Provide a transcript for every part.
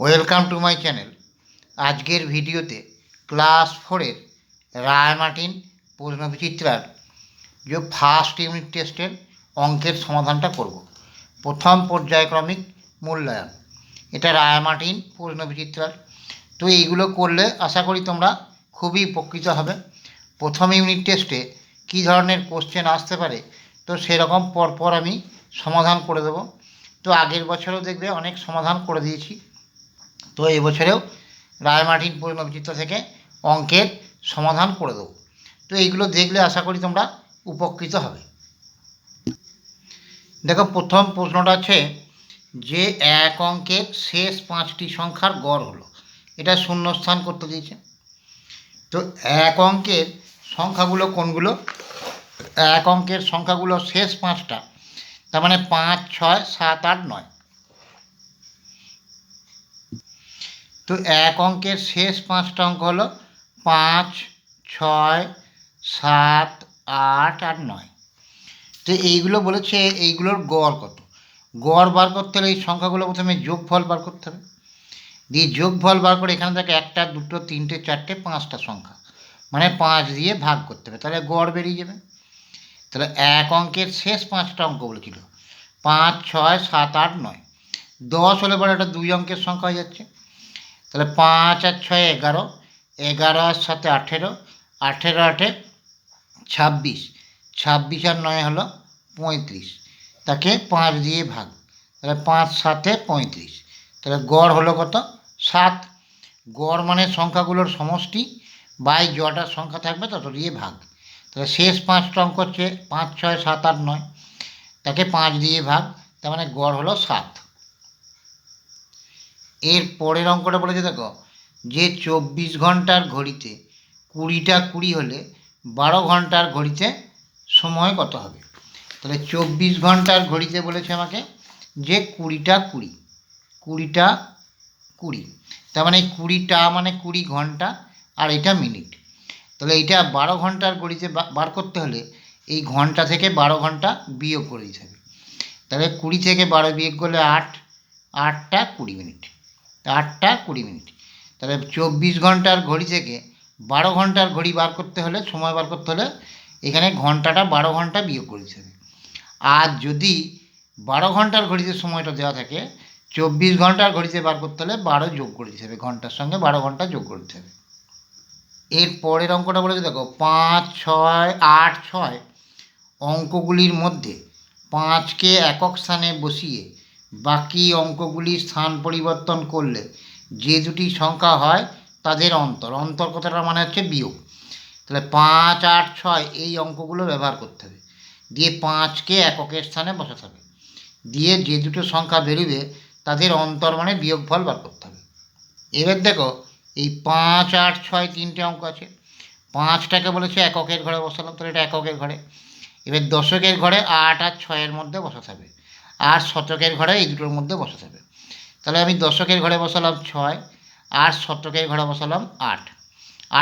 Welcome to my channel আজকের ভিডিওতে class ফোরের রায়মার্টিন প্রশ্নবিচিত্রার যে ফার্স্ট ইউনিট টেস্টের অঙ্কের সমাধানটা করব। প্রথম পর্যায়ক্রমিক মূল্যায়ন। এটা রায়মার্টিন প্রশ্নবিচিত্রার। তো এইগুলো করলে আশা করি তোমরা খুবই উপকৃত হবে। প্রথম ইউনিট টেস্টে কী ধরনের কোশ্চেন আসতে পারে, তো সেরকম পরপর আমি সমাধান করে দেবো। তো আগের বছরও দেখবে অনেক সমাধান করে দিয়েছি। তো এবছরেও রায়মার্টিন পরিণবচিত্র থেকে অঙ্কের সমাধান করে দেবো। তো এইগুলো দেখলে আশা করি তোমরা উপকৃত হবে। দেখো, প্রথম প্রশ্নটা আছে যে এক অঙ্কের শেষ পাঁচটি সংখ্যার গড় হলো। এটা শূন্যস্থান করতে দিয়েছে। তো এক অঙ্কের সংখ্যাগুলো কোনগুলো? এক অঙ্কের সংখ্যাগুলো শেষ পাঁচটা, তার মানে পাঁচ, ছয়, সাত, আট, নয়। তো এক অঙ্কের শেষ পাঁচটা অঙ্ক হলো পাঁচ, ছয়, সাত, আট আর নয়। তো এইগুলো বলেছে এইগুলোর গড় কত? গড় বার করতে হলে এই সংখ্যাগুলো প্রথমে যোগফল বার করতে হবে। দিয়ে যোগফল বার করে এখানে থাকে একটা, দুটো, তিনটে, চারটে, পাঁচটা সংখ্যা। মানে পাঁচ দিয়ে ভাগ করতে হবে, তাহলে গড় বেরিয়ে যাবে। তাহলে এক অঙ্কের শেষ পাঁচটা অঙ্ক বলেছিল। পাঁচ, ছয়, সাত, আট, নয়। দশ হলে পরে একটা দুই অঙ্কের সংখ্যা হয়ে যাচ্ছে। তাহলে পাঁচ আর ছয় এগারো এগারো আর সাথে আঠেরো আঠেরো আঠে ছাব্বিশ ছাব্বিশ আর নয় হলো পঁয়ত্রিশ। তাকে পাঁচ দিয়ে ভাগ, তাহলে পাঁচ সাতে পঁয়ত্রিশ। তাহলে গড় হলো কত? সাত। গড় মানে সংখ্যাগুলোর সমষ্টি বাই জটা সংখ্যা থাকবে তত দিয়ে ভাগ। তাহলে শেষ পাঁচটা অঙ্ক হচ্ছে পাঁচ, ছয়, সাত, আট, নয়। তাকে পাঁচ দিয়ে ভাগ, তার মানে গড় হলো সাত। এর পরের অঙ্কটা বলেছে দেখো, যে চব্বিশ ঘণ্টার ঘড়িতে কুড়িটা কুড়ি হলে বারো ঘণ্টার ঘড়িতে সময় কত হবে? তাহলে চব্বিশ ঘণ্টার ঘড়িতে বলেছে আমাকে যে কুড়িটা কুড়ি কুড়িটা কুড়ি, তার মানে কুড়িটা মানে কুড়ি ঘণ্টা আর এটা মিনিট। তাহলে এইটা বারো ঘণ্টার ঘড়িতে বার করতে হলে এই ঘণ্টা থেকে বারো ঘণ্টা বিয়োগ করে দিতে হবে। তাহলে কুড়ি থেকে বারো বিয়োগ করলে আট, আটটা কুড়ি মিনিট। আটটা কুড়ি মিনিট। তাহলে চব্বিশ ঘণ্টার ঘড়ি থেকে বারো ঘণ্টার ঘড়ি বার করতে হলে, সময় বার করতে হলে এখানে ঘন্টাটা বারো ঘণ্টা বিয়োগ করে দিতে হবে। আর যদি বারো ঘণ্টার ঘড়িতে সময়টা দেওয়া থাকে, চব্বিশ ঘণ্টার ঘড়িতে বার করতে হলে বারো যোগ করে দিতে হবে, ঘণ্টার সঙ্গে বারো ঘণ্টা যোগ করে দিতে হবে। এর পরের অঙ্কটা বলেছে দেখো, পাঁচ, ছয়, আট, ছয় অঙ্কগুলির মধ্যে পাঁচকে একক স্থানে বসিয়ে বাকি অঙ্কগুলি স্থান পরিবর্তন করলে যে দুটি সংখ্যা হয় তাদের অন্তর। অন্তর কথাটা মানে হচ্ছে বিয়োগ। তাহলে পাঁচ, আট, ছয় এই অঙ্কগুলো ব্যবহার করতে হবে। দিয়ে পাঁচকে এককের স্থানে বসাতে হবে। দিয়ে যে দুটো সংখ্যা বেরোবে তাদের অন্তর মানে বিয়োগফল বার করতে হবে। এবার দেখো, এই পাঁচ, আট, ছয় তিনটে অঙ্ক আছে। পাঁচটাকে বলেছে এককের ঘরে বসালাম, তাহলে এটা এককের ঘরে। এবার দশকের ঘরে আট আর ছয়ের মধ্যে বসাতে হবে। আর শতকের ঘরে এই দুটোর মধ্যে বসাতে হবে তাহলে আমি দশকের ঘরে বসালাম ছয়, আর শতকের ঘরে বসালাম আট।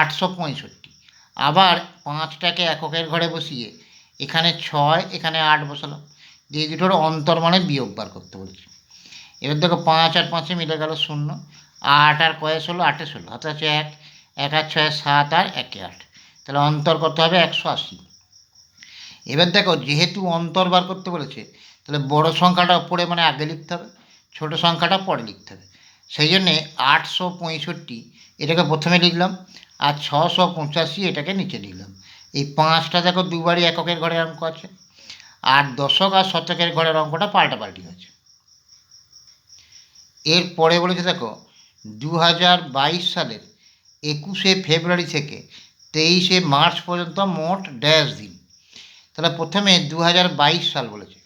আটশো পঁয়ষট্টি। আবার পাঁচটাকে এককের ঘরে বসিয়ে এখানে ছয়, এখানে আট বসালাম। দিয়ে দুটোর অন্তর মানে বিয়োগ বার করতে বলেছি। এবার দেখো পাঁচ আর পাঁচে মিলে গেল শূন্য। আট আর কয়েস হলো আটে ষোলো। হাতে আছে এক এক আর ছয়, সাত আর একে আট। তাহলে অন্তর করতে হবে একশো আশি। এবার দেখো যেহেতু অন্তর বার করতে বলেছে তাহলে বড় সংখ্যাটা উপরে মানে আগে লিখতে হবে, ছোটো সংখ্যাটা পরে লিখতে হবে। সেই জন্যে আটশো পঁয়ষট্টি এটাকে প্রথমে লিখলাম, আর ছশো পঁচাশি এটাকে নিচে লিখলাম। এই পাঁচটা দেখো দুবারই এককের ঘরের অঙ্ক আছে, আর দশক আর শতকের ঘরের অঙ্কটা পাল্টাপাল্টি আছে এর পরে বলেছে দেখো দু হাজার বাইশ সালের একুশে ফেব্রুয়ারি থেকে তেইশে মার্চ পর্যন্ত মোট ড্যাশ দিন। তাহলে প্রথমে দু হাজার বাইশ সাল বলেছে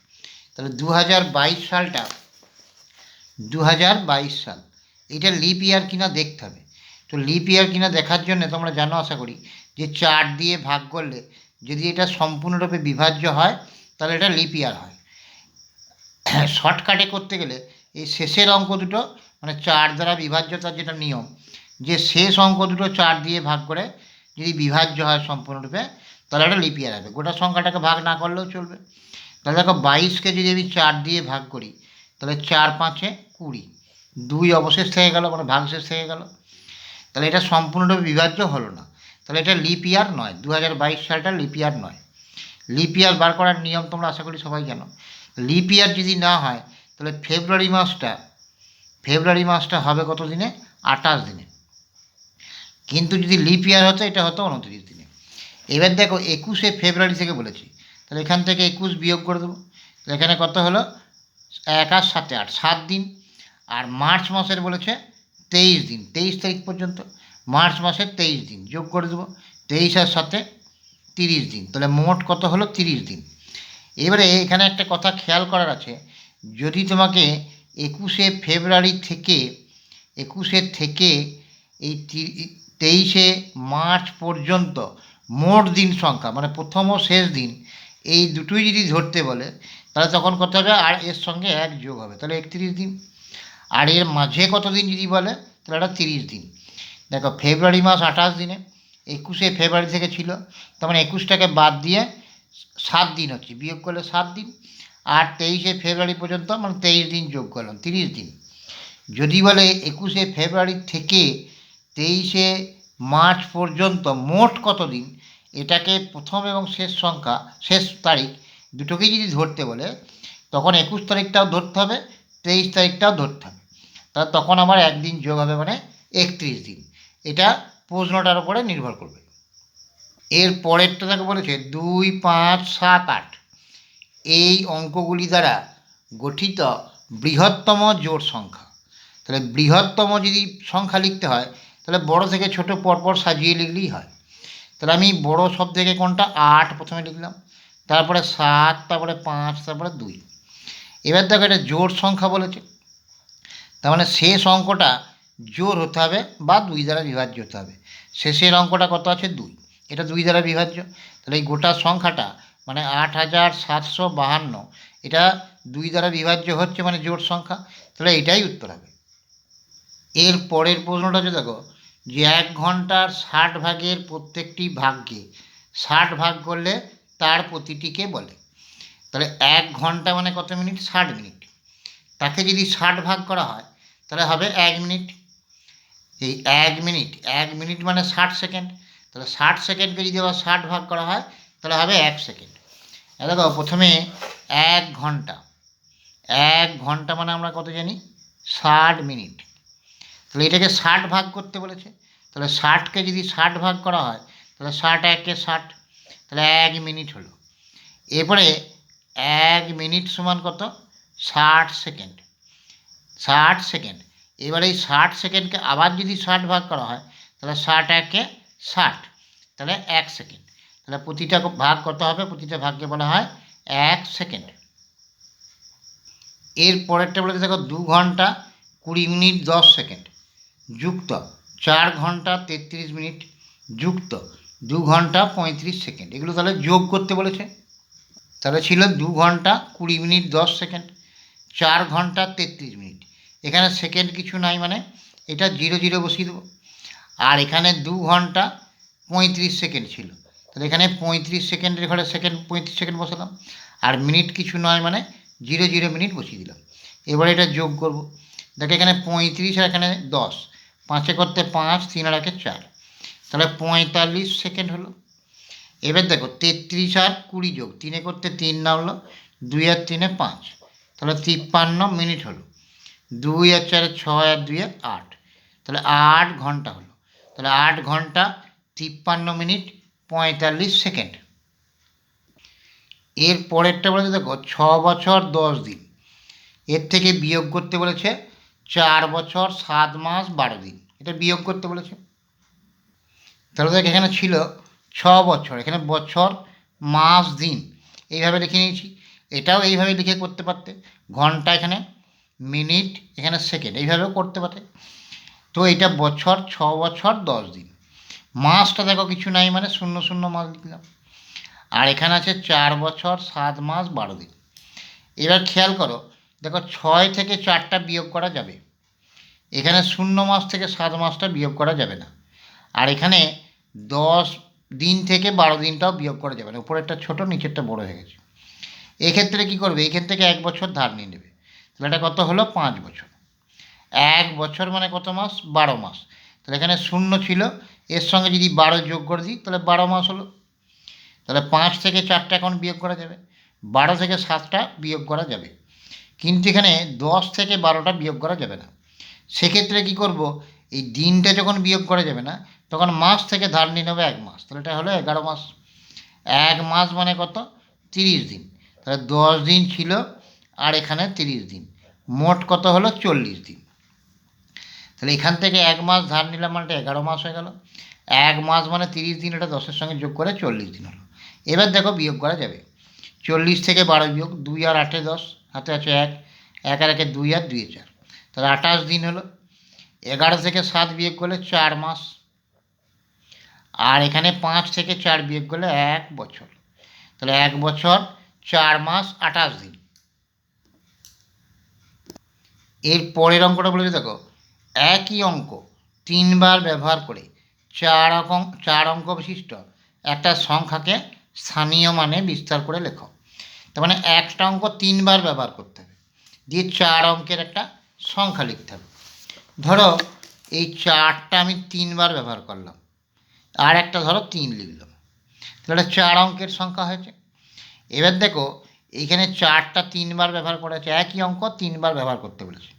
তাহলে দু হাজার বাইশ সালটা দু হাজার বাইশ সাল। এটা লিপ ইয়ার কিনা দেখতে হবে। তো লিপ ইয়ার কিনা দেখার জন্য তোমরা জানো, আশা করি, যে চার দিয়ে ভাগ করলে যদি এটা সম্পূর্ণরূপে বিভাজ্য হয়, তাহলে এটা লিপ ইয়ার হয়। শর্টকাটে করতে গেলে এই শেষের অঙ্ক দুটো মানে চার দ্বারা বিভাজ্যতার যেটা নিয়ম, যে শেষ অঙ্ক দুটো চার দিয়ে ভাগ করে যদি বিভাজ্য হয় সম্পূর্ণরূপে, তাহলে এটা লিপ ইয়ার হবে। গোটা সংখ্যাটাকে ভাগ না করলেও চলবে। তাহলে দেখো বাইশকে যদি আমি চার দিয়ে ভাগ করি, তাহলে চার পাঁচে কুড়ি। দুই অবশেষ থেকে গেল মানে ভাগশেষ থেকে গেল। তাহলে এটা সম্পূর্ণরূপে বিভাজ্য হলো না। তাহলে এটা লিপ ইয়ার নয়। দু হাজার বাইশ সালটা লিপ ইয়ার নয়। লিপ ইয়ার বার করার নিয়ম তোমরা আশা করি সবাই জানো। লিপ ইয়ার যদি না হয়, তাহলে ফেব্রুয়ারি মাসটা ফেব্রুয়ারি মাসটা হবে কত দিনে? আঠাশ দিনে। কিন্তু যদি লিপ ইয়ার হতো, এটা হতো উনত্রিশ দিনে। এবার দেখো একুশে ফেব্রুয়ারি থেকে বলেছি। তাহলে এখান থেকে একুশ বিয়োগ করে দেবো। এখানে কত হলো? এক আর সাতে আট, সাত দিন। আর মার্চ মাসের বলেছে তেইশ দিন, তেইশ তারিখ পর্যন্ত। মার্চ মাসের তেইশ দিন, যোগ করে দেবো। তেইশ আর সাথে তিরিশ দিন, তাহলে মোট কত হলো? তিরিশ দিন। এবারে এখানে একটা কথা খেয়াল করার আছে। যদি তোমাকে একুশে ফেব্রুয়ারি থেকে, একুশে থেকে এই তেইশে মার্চ পর্যন্ত মোট দিন সংখ্যা মানে প্রথম ও শেষ দিন এই দুটোই যদি ধরতে বলে, তাহলে তখন কত হবে? আর এর সঙ্গে এক যোগ হবে। তাহলে একত্রিশ দিন। আর এর মাঝে কত দিন যদি বলে, তাহলে এটা তিরিশ দিন। দেখো, ফেব্রুয়ারি মাস আঠাশ দিনে, একুশে ফেব্রুয়ারি থেকে ছিল। তার মানে একুশটাকে বাদ দিয়ে সাত দিন হচ্ছে। বিয়োগ করলে সাত দিন। আর তেইশে ফেব্রুয়ারি পর্যন্ত মানে তেইশ দিন যোগ করলাম, তিরিশ দিন। যদি বলে একুশে ফেব্রুয়ারি থেকে তেইশে মার্চ পর্যন্ত মোট কত দিন এটাকে প্রথম এবং শেষ সংখ্যা, শেষ তারিখ দুটোকেই যদি ধরতে বলে, তখন একুশ তারিখটাও ধরতে হবে, তেইশ তারিখটাও ধরতে হবে। তাহলে তখন আমার একদিন যোগ হবে মানে একত্রিশ দিন। এটা প্রশ্নটার উপরে নির্ভর করবে। এর পরেরটা তাকে বলেছে, দুই, পাঁচ, সাত, আট, এই অঙ্কগুলি দ্বারা গঠিত বৃহত্তম জোড় সংখ্যা। তাহলে বৃহত্তম যদি সংখ্যা লিখতে হয়, তাহলে বড় থেকে ছোট পরপর সাজিয়ে লিখলেই হয়। তাহলে আমি বড় সব থেকে কোনটা? আট প্রথমে লিখলাম। তারপরে সাত, তারপরে পাঁচ, তারপরে দুই। এবার দেখো এটা জোড় সংখ্যা বলেছে। তার মানে শেষ অঙ্কটা জোর হতে হবে বা দুই দ্বারা বিভাজ্য হতে হবে। শেষের অঙ্কটা কত আছে? দুই। এটা দুই দ্বারা বিভাজ্য। তাহলে এই গোটা সংখ্যাটা মানে আট হাজার সাতশো বাহান্ন, এটা দুই দ্বারা বিভাজ্য হচ্ছে মানে জোড় সংখ্যা। তাহলে এটাই উত্তর হবে। এর পরের প্রশ্নটা হচ্ছে দেখো যে এক ঘণ্টার ষাট ভাগের প্রত্যেকটি ভাগকে ষাট ভাগ করলে তার প্রতিটিকে বলে। তাহলে এক ঘণ্টা মানে কত মিনিট? ষাট মিনিট। তাকে যদি ষাট ভাগ করা হয়, তাহলে হবে এক মিনিট। এই এক মিনিট এক মিনিট মানে ষাট সেকেন্ড। তাহলে ষাট সেকেন্ডকে যদি আবার ষাট ভাগ করা হয়, তাহলে হবে এক সেকেন্ড। দেখো, প্রথমে এক ঘণ্টা। এক ঘণ্টা মানে আমরা কত জানি? ষাট মিনিট। তাহলে এটাকে ষাট ভাগ করতে বলেছে, তাহলে ষাটকে যদি ষাট ভাগ করা হয়, তাহলে ষাট একে ষাট, তাহলে এক মিনিট হলো। এরপরে এক মিনিট সমান কত? ষাট সেকেন্ড। ষাট সেকেন্ড। এবারে এই ষাট সেকেন্ডকে আবার যদি ষাট ভাগ করা হয়, তাহলে ষাট একে ষাট, তাহলে এক সেকেন্ড। তাহলে প্রতিটা ভাগ কত হবে? প্রতিটা ভাগকে বলা হয় এক সেকেন্ড। এর পরেরটা বলে দেখো, দু ঘণ্টা কুড়ি মিনিট দশ সেকেন্ড। যুক্ত। চার ঘণ্টা তেত্রিশ মিনিট যুক্ত। দু ঘণ্টা পঁয়ত্রিশ সেকেন্ড। এগুলো তাহলে যোগ করতে বলেছে। তাহলে ছিল দু ঘণ্টা কুড়ি মিনিট দশ সেকেন্ড। চার ঘণ্টা তেত্রিশ মিনিট। এখানে সেকেন্ড কিছু নাই মানে এটা জিরো জিরো বসিয়ে দেবো। আর এখানে দু ঘণ্টা পঁয়ত্রিশ সেকেন্ড ছিল। তাহলে এখানে পঁয়ত্রিশ সেকেন্ডের ঘরে সেকেন্ড, পঁয়ত্রিশ সেকেন্ড বসালাম। আর মিনিট কিছু নয় মানে জিরো জিরো মিনিট বসিয়ে দিলাম। এবারে এটা যোগ করব। দেখো এখানে পঁয়ত্রিশ আর এখানে দশ। পাঁচে করতে পাঁচ, তিন আর একে চার। তাহলে পঁয়তাল্লিশ সেকেন্ড হলো। এবার দেখো, তেত্রিশ আর কুড়ি যোগ, তিনে করতে তিন না হলো দুই আর তিনে পাঁচ। তাহলে তিপ্পান্ন মিনিট হলো। দুই আর চারে ছয় আর দুই আট। তাহলে আট ঘণ্টা হলো। তাহলে আট ঘণ্টা, তিপ্পান্ন মিনিট, পঁয়তাল্লিশ সেকেন্ড। এর পরেরটা বলেছে দেখো, ছ বছর দশ দিন। এর থেকে বিয়োগ করতে বলেছে চার বছর, সাত মাস, বারো দিন। এটা বিয়োগ করতে বলেছে। তাহলে দেখ, এখানে ছিল ছ বছর, এখানে বছর, মাস, দিন। এইভাবে লিখে নিয়েছি। এটাও এইভাবে লিখে করতে পারতে। ঘণ্টা এখানে, মিনিট এখানে সেকেন্ড। এইভাবেও করতে পারে তো এটা বছর, ছ বছর, দশ দিন। মাসটা দেখো, কিছু নাই মানে শূন্য শূন্য মাস লিখলাম। আর এখানে আছে চার বছর, সাত মাস, বারো দিন। এবার খেয়াল করো দেখো ছয় থেকে চারটা বিয়োগ করা যাবে। এখানে শূন্য মাস থেকে সাত মাসটা বিয়োগ করা যাবে না। আর এখানে দশ দিন থেকে বারো দিনটাও বিয়োগ করা যাবে না। উপরেরটা ছোটো, নিচেরটা বড় হয়ে গেছে। এক্ষেত্রে কী করবে? এখান থেকে এক বছর ধার নিয়ে নেবে। তাহলে এটা কত হলো? পাঁচ বছর। এক বছর মানে কত মাস? বারো মাস। তাহলে এখানে শূন্য ছিল। এর সঙ্গে যদি বারো যোগ করে দিই, তাহলে বারো মাস হলো। তাহলে পাঁচ থেকে চারটা এখন বিয়োগ করা যাবে। বারো থেকে সাতটা বিয়োগ করা যাবে। কিন্তু এখানে দশ থেকে বারোটা বিয়োগ করা যাবে না। সেক্ষেত্রে কি করব? এই দিনটা যখন বিয়োগ করা যাবে না, তখন মাস থেকে ধার নিয়ে নেবে এক মাস। তাহলে এটা হলো এগারো মাস। এক মাস মানে কত? তিরিশ দিন। তাহলে দশ দিন ছিল, আর এখানে তিরিশ দিন। মোট কত হলো? চল্লিশ দিন। তাহলে এখান থেকে এক মাস ধার নিলাম মানে এটা এগারো মাস হয়ে গেল। এক মাস মানে তিরিশ দিন, এটা দশের সঙ্গে যোগ করে চল্লিশ দিন হলো। এবার দেখো বিয়োগ করা যাবে। চল্লিশ থেকে বারো বিয়োগ, দুই আর আটে দশ। হাতে আছে এক এক আর একে দুই আর দুই চার তাহলে আঠাশ দিন হলো। এগারো থেকে সাত বিয়োগ করলে চার মাস। আর এখানে পাঁচ থেকে চার বিয়োগ করলে এক বছর। তাহলে এক বছর, চার মাস, আঠাশ দিন। এর পরের অঙ্কটা বলেছে দেখো। একই অঙ্ক তিনবার ব্যবহার করে চার অঙ্ক চার অঙ্ক বিশিষ্ট একটা সংখ্যাকে স্থানীয় মানে বিস্তার করে লেখো। তার মানে একটা অঙ্ক তিনবার ব্যবহার করতে হবে। দিয়ে চার অঙ্কের একটা সংখ্যা লিখতে হবে। ধরো এই চারটা আমি তিনবার ব্যবহার করলাম, আর একটা ধরো তিন লিখলাম। তাহলে চার অঙ্কের সংখ্যা হয়েছে। এবার দেখো, এইখানে চারটা তিনবার ব্যবহার করা আছে একই অঙ্ক তিনবার ব্যবহার করতে বলেছে।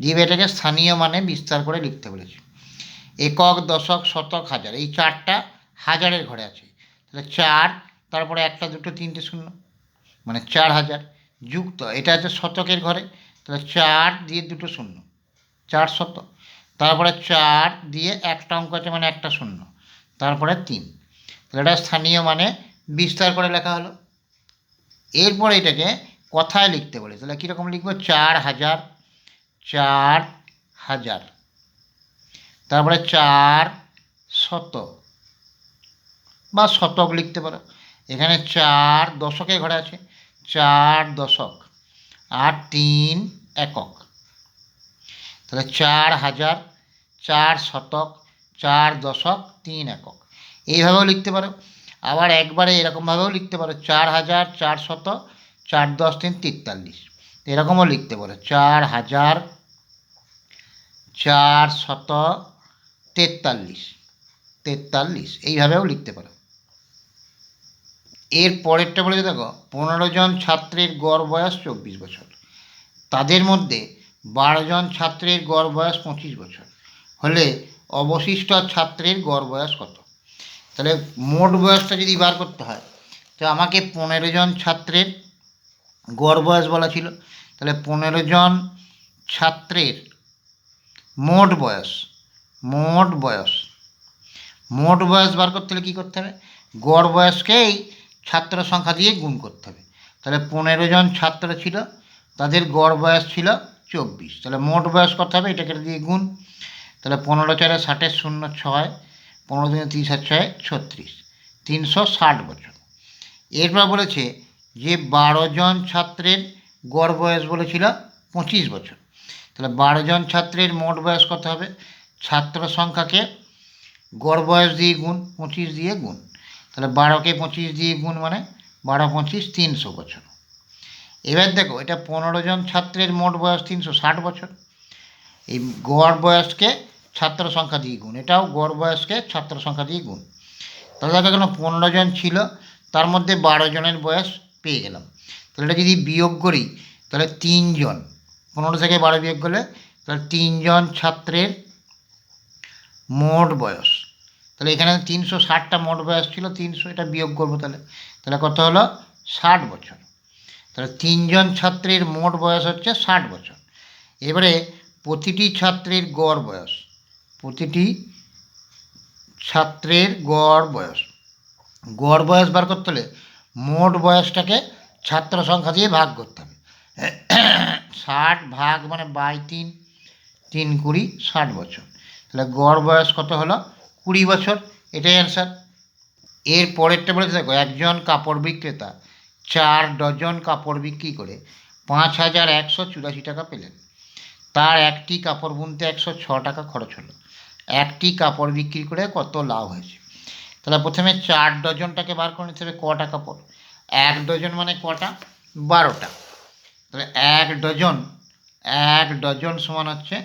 দিয়ে এটাকে স্থানীয় মানে বিস্তার করে লিখতে বলেছে। একক, দশক, শতক, হাজার, এই চারটা হাজারের ঘরে আছে। তাহলে চার, তারপরে একটা, দুটো, তিনটে, শূন্য মানে চার হাজার যুক্ত, এটা হচ্ছে শতকের ঘরে, তাহলে চার দিয়ে দুটো শূন্য, চার শত, তারপরে চার দিয়ে একটা অঙ্ক আছে মানে একটা শূন্য, তারপরে তিন, তাহলে এটা স্থানীয় মানে বিস্তার করে লেখা হলো। এরপরে এটাকে কথায় লিখতে বলে, তাহলে কীরকম লিখব? চার হাজার চার হাজার, তারপরে চার শত, বা শতক লিখতে পারো, এখানে চার দশকের ঘরে আছে চার দশক আর তিন একক। তাহলে চার হাজার চার শতক, চার দশক, তিন একক। এইভাবেও লিখতে পারো। আবার একবারে এরকমভাবেও লিখতে পারো। চার হাজার চার শত চার দশ তিন তেতাল্লিশ। এরকমও লিখতে পারো। চার হাজার চার শত তেতাল্লিশ। তেতাল্লিশ। এইভাবেও লিখতে পারো। এর পরেরটা বলে দেখো, পনেরো জন ছাত্রের গড় বয়স চব্বিশ বছর। তাদের মধ্যে বারো জন ছাত্রের গড় বয়স পঁচিশ বছর। হলে অবশিষ্ট ছাত্রের গড় বয়স কত? তাহলে মোট বয়সটা যদি বার করতে হয়, তো আমাকে পনেরো জন ছাত্রের গড় বয়স বলা ছিল। তাহলে পনেরো জন ছাত্রের মোট বয়স মোট বয়স মোট বয়স বার করতে হলে কী করতে হবে? গড় বয়সকেই ছাত্র সংখ্যা দিয়ে গুণ করতে হবে। তাহলে পনেরো জন ছাত্র ছিল, তাদের গড় বয়স ছিল চব্বিশ। তাহলে মোট বয়স কত হবে? এটাকে দিয়ে গুণ। তাহলে পনেরো চারে ষাটের শূন্য ছয়, পনেরো দিনে তিরিশ আর ছয় ছত্রিশ। তিনশো ষাট বছর। এরপর বলেছে যে বারো জন ছাত্রের গড় বয়স বলেছিল পঁচিশ বছর। তাহলে বারো জন ছাত্রের মোট বয়স কত হবে? ছাত্র সংখ্যাকে গড় বয়স দিয়ে গুণ, পঁচিশ দিয়ে গুণ। তাহলে বারোকে পঁচিশ দিয়ে গুণ মানে বারো, পঁচিশ, তিনশো বছর। এবার দেখো, এটা পনেরো জন ছাত্রের মোট বয়স তিনশো ষাট বছর। এই গড় বয়সকে ছাত্র সংখ্যা দিয়ে গুণ। এটাও গড় বয়সকে ছাত্র সংখ্যা দিয়ে গুণ। তাহলে দেখো এখানে পনেরো জন ছিল, তার মধ্যে বারো জনের বয়স পেয়ে গেলাম। তাহলে এটা যদি বিয়োগ করি, তাহলে তিনজন পনেরো থেকে বারো বিয়োগ করলে, তাহলে তিনজন ছাত্রের মোট বয়স। তাহলে এখানে তিনশো ষাটটা মোট বয়স ছিল, তিনশো এটা বিয়োগ করব তাহলে। তাহলে কত হলো? ষাট বছর। তাহলে তিনজন ছাত্রের মোট বয়স হচ্ছে ষাট বছর। এবারে প্রতিটি ছাত্রের গড় বয়স। প্রতিটি ছাত্রের গড় বয়স। গড় বয়স বার করতে হলে মোট বয়সটাকে ছাত্র সংখ্যা দিয়ে ভাগ করতে হবে। ষাট ভাগ মানে বাই তিন তিন কুড়ি, ষাট বছর। তাহলে গড় বয়স কত হলো? কুড়ি বছর, এটাই অ্যান্সার এর পরেরটা বলেছে, দেখো, একজন কাপড় বিক্রেতা, চার ডজন কাপড় বিক্রি করে পাঁচ হাজার একশো চুরাশি টাকা পেলেন। তার একটি কাপড় বুনতে একশো ছ টাকা খরচ হলো। একটি কাপড় বিক্রি করে কত লাভ হয়েছে? তাহলে প্রথমে চার ডজনটাকে বার করে নিতে হবে কটা কাপড় এক ডজন মানে কটা? বারোটা তাহলে এক ডজন এক ডজন সমান হচ্ছে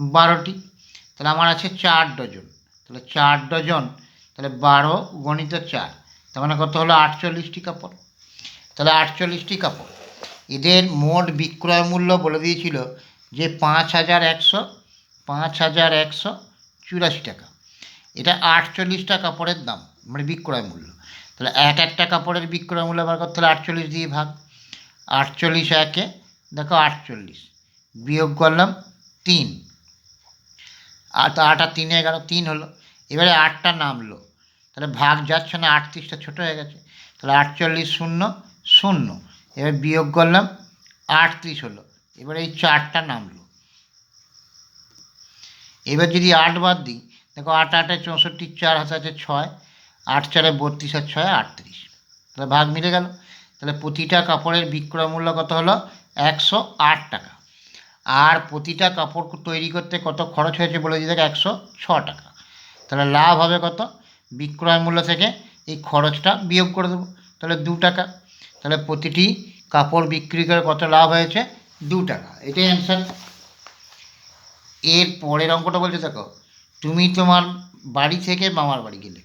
বারোটি। তাহলে আমার আছে চার ডজন। তাহলে চার ডজন, তাহলে বারো গণিত চার, তার মানে কত হলো আটচল্লিশটি কাপড়? তাহলে আটচল্লিশটি কাপড়। এদের মোট বিক্রয় মূল্য বলে দিয়েছিল যে পাঁচ হাজার একশো, পাঁচ হাজার একশো চুরাশি টাকা। এটা আটচল্লিশটা কাপড়ের দাম মানে বিক্রয় মূল্য। তাহলে এক একটা কাপড়ের বিক্রয় মূল্য বার করতে হলে আটচল্লিশ দিয়ে ভাগ। আটচল্লিশ একে, দেখো আটচল্লিশ, বিয়োগ করলাম তিন। আট আট আর তিনে এগারো, তিন হলো। এবারে আটটা নামলো। তাহলে ভাগ যাচ্ছে না, আটত্রিশটা ছোটো হয়ে গেছে। তাহলে আটচল্লিশ শূন্য শূন্য। এবার বিয়োগ করলাম, আটত্রিশ হলো। এবার এই চারটা নামলো। এবার যদি আট বাদ দিই, দেখো আট আটে চৌষট্টি, চার হাতে আছে ছয়, আট চারে বত্রিশ আর ছয় আটত্রিশ। তাহলে ভাগ মিলে গেল। তাহলে প্রতিটা কাপড়ের বিক্রয় মূল্য কত হলো? একশো আট টাকা। আর প্রতিটা কাপড় তৈরি করতে কত খরচ হয়েছে বলে দিয়ে দেখো, একশো ছ টাকা। তাহলে লাভ হবে কত? বিক্রয় মূল্য থেকে এই খরচটা বিয়োগ করে দেবো। তাহলে দু টাকা। তাহলে প্রতিটি কাপড় বিক্রি করে কত লাভ হয়েছে? দু টাকা। এটাই অ্যান্সার এর পরের অঙ্কটা বলছে, দেখো, তুমি তোমার বাড়ি থেকে মামার বাড়ি গেলে।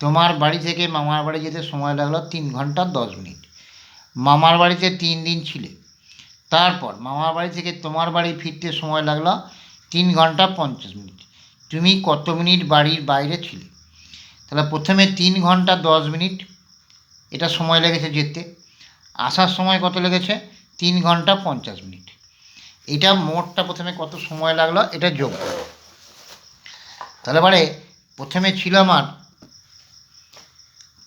তোমার বাড়ি থেকে মামার বাড়ি যেতে সময় লাগল তিন ঘণ্টা দশ মিনিট। মামার বাড়িতে তিন দিন ছিলে। তারপর মামার বাড়ি থেকে তোমার বাড়ি ফিরতে সময় লাগল তিন ঘণ্টা পঞ্চাশ মিনিট। তুমি কত মিনিট বাড়ির বাইরে ছিলে? তাহলে প্রথমে তিন ঘণ্টা দশ মিনিট, এটা সময় লেগেছে যেতে। আসার সময় কত লেগেছে? তিন ঘণ্টা পঞ্চাশ মিনিট। এটা মোটটা প্রথমে কত সময় লাগল? এটা যোগ তাহলে এবারে প্রথমে ছিল আমার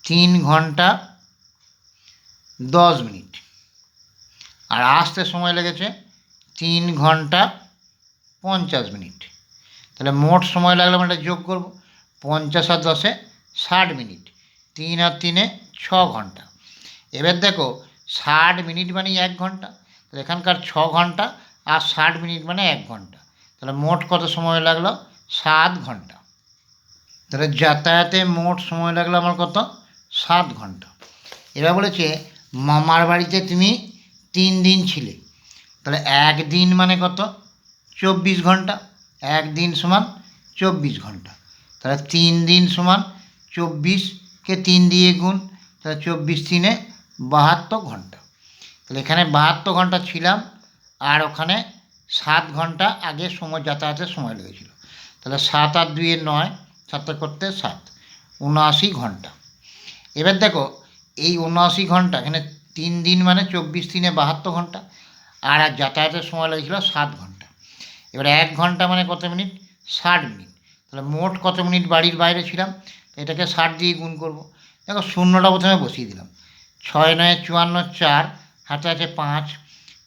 তিন ঘণ্টা দশ মিনিট। আর আসতে সময় লেগেছে তিন ঘণ্টা পঞ্চাশ মিনিট। তাহলে মোট সময় লাগলে আমরা এটা যোগ করব পঞ্চাশ আর দশে ষাট মিনিট। তিন আর তিনে ছ ঘণ্টা। এবার দেখো, ষাট মিনিট মানে এক ঘণ্টা, তাহলে এখানকার ছ ঘণ্টা আর ষাট মিনিট মানে এক ঘণ্টা। তাহলে মোট কত সময় লাগল? সাত ঘণ্টা। তাহলে যাতায়াতে মোট সময় লাগল আমার কত? সাত ঘণ্টা। এবার বলেছে, মামার বাড়িতে তুমি তিন দিন ছিলে। তাহলে একদিন মানে কত? চব্বিশ ঘণ্টা। একদিন সমান চব্বিশ ঘণ্টা। তাহলে তিন দিন সমান চব্বিশকে তিন দিয়ে গুণ, তাহলে চব্বিশ তিনে বাহাত্তর ঘণ্টা। তাহলে এখানে বাহাত্তর ঘণ্টা ছিলাম, আর ওখানে সাত ঘণ্টা আগে সময়, যাতায়াতের সময় লেগেছিল। তাহলে সাত আর দুইয়ে নয়, সাতটা করতে সাত, উনআশি ঘণ্টা। এবার দেখো, এই উনআশি ঘণ্টা, এখানে তিন দিন মানে চব্বিশ দিনে বাহাত্তর ঘণ্টা আর আর যাতায়াতের সময় লেগেছিল সাত ঘণ্টা। এবার এক ঘণ্টা মানে কত মিনিট? ষাট মিনিট। তাহলে মোট কত মিনিট বাড়ির বাইরে ছিলাম? এটাকে ষাট দিয়ে গুণ করব। দেখো শূন্যটা প্রথমে বসিয়ে দিলাম। ছয় নয় চুয়ান্ন চার, হাতে আছে পাঁচ,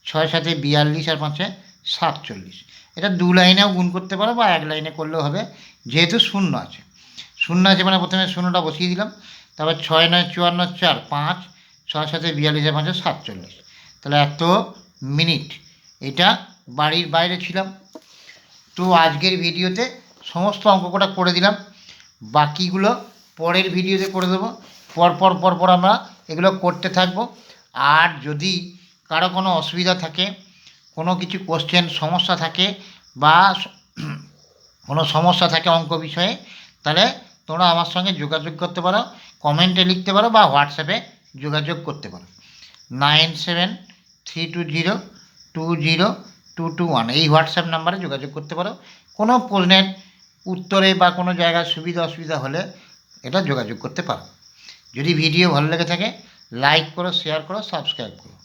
ছয় সাথে বিয়াল্লিশ আর পাঁচে সাতচল্লিশ। এটা দু লাইনেও গুণ করতে পারো বা এক লাইনে করলেও হবে, যেহেতু শূন্য আছে। শূন্য আছে মানে প্রথমে শূন্যটা বসিয়ে দিলাম। তারপর ছয় নয় চুয়ান্ন চার, পাঁচ, ছয় সাথে বিয়াল্লিশ আর পাঁচে সাতচল্লিশ। তাহলে এত মিনিট। এটা বাড়ির বাইরে ছিলাম। তো আজকের ভিডিওতে সমস্ত অঙ্কটা করে দিলাম। বাকিগুলো পরের ভিডিওতে করে দেবো। পরপর পরপর আমরা এগুলো করতে থাকব। আর যদি কারও কোনো অসুবিধা থাকে, কোনো কিছু কোশ্চেন সমস্যা থাকে বা কোনো সমস্যা থাকে অঙ্ক বিষয়ে, তাহলে তোমরা আমার সঙ্গে যোগাযোগ করতে পারো কমেন্টে লিখতে পারো বা হোয়াটসঅ্যাপে যোগাযোগ করতে পারো। Nine seven three two zero two zero two two one এই হোয়াটসঅ্যাপ নাম্বারে যোগাযোগ করতে পারো। কোনো প্রশ্নের উত্তরে বা কোনো জায়গায় সুবিধা অসুবিধা হলে এটা যোগাযোগ করতে পারো। যদি ভিডিও ভালো লেগে থাকে লাইক করো শেয়ার করো সাবস্ক্রাইব করো।